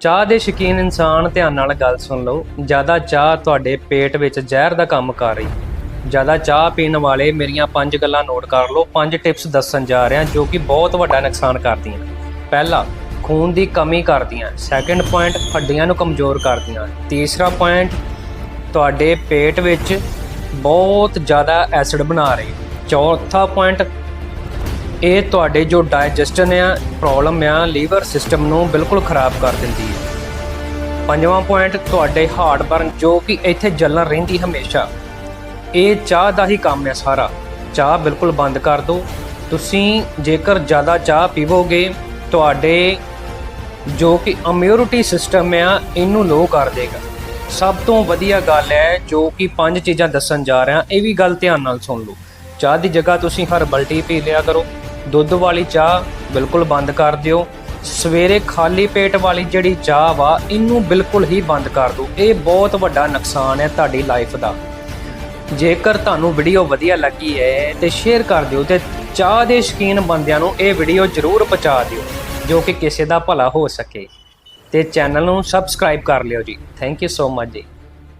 ਚਾਹ ਦੇ ਸ਼ੌਕੀਨ ਇਨਸਾਨ ਧਿਆਨ ਨਾਲ ਗੱਲ ਸੁਣ ਲਓ। ਜ਼ਿਆਦਾ ਚਾਹ ਤੁਹਾਡੇ ਪੇਟ ਵਿੱਚ ਜ਼ਹਿਰ ਦਾ ਕੰਮ ਕਰ ਰਹੀ। ਜ਼ਿਆਦਾ ਚਾਹ ਪੀਣ ਵਾਲੇ ਮੇਰੀਆਂ ਪੰਜ ਗੱਲਾਂ ਨੋਟ ਕਰ ਲਓ। ਪੰਜ ਟਿਪਸ ਦੱਸਣ ਜਾ ਰਿਹਾ ਜੋ ਕਿ ਬਹੁਤ ਵੱਡਾ ਨੁਕਸਾਨ ਕਰਦੀਆਂ ਪਹਿਲਾ, ਖੂਨ ਦੀ ਕਮੀ ਕਰਦੀਆਂ। ਸੈਕੰਡ ਪੁਆਇੰਟ ਹੱਡੀਆਂ ਨੂੰ ਕਮਜ਼ੋਰ ਕਰਦੀਆਂ। ਤੀਸਰਾ ਪੁਆਇੰਟ ਤੁਹਾਡੇ ਪੇਟ ਵਿੱਚ ਬਹੁਤ ਜ਼ਿਆਦਾ ਐਸਿਡ ਬਣਾ ਰਹੀ। ਚੌਥਾ ਪੁਆਇੰਟ ਇਹ ਤੁਹਾਡੇ ਜੋ ਡਾਈਜੈਸਸ਼ਨ ਆ, ਪ੍ਰੋਬਲਮ ਆ, ਲੀਵਰ ਸਿਸਟਮ ਨੂੰ ਬਿਲਕੁਲ ਖਰਾਬ ਕਰ ਦਿੰਦੀ ਹੈ। ਪੰਜਵਾਂ ਪੁਆਇੰਟ, ਤੁਹਾਡੇ ਹਾਰਟ ਬਰਨ ਜੋ ਕਿ ਇੱਥੇ ਜਲਨ ਰਹਿੰਦੀ ਹਮੇਸ਼ਾ। ਇਹ ਚਾਹ ਦਾ ਹੀ ਕੰਮ ਹੈ ਸਾਰਾ। ਚਾਹ ਬਿਲਕੁਲ ਬੰਦ ਕਰ ਦਿਓ ਤੁਸੀਂ ਜੇਕਰ ਜ਼ਿਆਦਾ ਚਾਹ ਪੀਵੋਗੇ, ਤੁਹਾਡੇ ਜੋ ਕਿ ਇਮਿਊਨਿਟੀ ਸਿਸਟਮ ਆ, ਇਹਨੂੰ ਲੋ ਕਰ ਦੇਗਾ। ਸਭ ਤੋਂ ਵਧੀਆ ਗੱਲ ਹੈ, ਜੋ ਕਿ ਪੰਜ ਚੀਜ਼ਾਂ ਦੱਸਣ ਜਾ ਰਿਹਾ, ਇਹ ਵੀ ਗੱਲ ਧਿਆਨ ਨਾਲ ਸੁਣ ਲਓ। ਚਾਹ ਦੀ ਜਗ੍ਹਾ ਤੁਸੀਂ ਹਰਬਲ ਟੀ ਪੀ ਲਿਆ ਕਰੋ। ਦੁੱਧ ਵਾਲੀ ਚਾਹ ਬਿਲਕੁਲ ਬੰਦ ਕਰ ਦਿਓ। ਸਵੇਰੇ ਖਾਲੀ ਪੇਟ ਵਾਲੀ ਜਿਹੜੀ ਚਾਹ ਵਾ, ਇਹਨੂੰ ਬਿਲਕੁਲ ਹੀ ਬੰਦ ਕਰ ਦਿਓ। ਇਹ ਬਹੁਤ ਵੱਡਾ ਨੁਕਸਾਨ ਹੈ ਤੁਹਾਡੀ ਲਾਈਫ ਦਾ। ਜੇਕਰ ਤੁਹਾਨੂੰ ਵੀਡੀਓ ਵਧੀਆ ਲੱਗੀ ਹੈ ਤੇ ਸ਼ੇਅਰ ਕਰ ਦਿਓ ਤੇ ਚਾਹ ਦੇ ਸ਼ੌਕੀਨ ਬੰਦਿਆਂ ਨੂੰ ਇਹ ਵੀਡੀਓ ਜ਼ਰੂਰ ਪਹੁੰਚਾ ਦਿਓ, ਜੋ ਕਿ ਕਿਸੇ ਦਾ ਭਲਾ ਹੋ ਸਕੇ। ਤੇ ਚੈਨਲ ਨੂੰ ਸਬਸਕ੍ਰਾਈਬ ਕਰ ਲਿਓ ਜੀ। ਥੈਂਕ ਯੂ ਸੋ ਮਚ ਜੀ।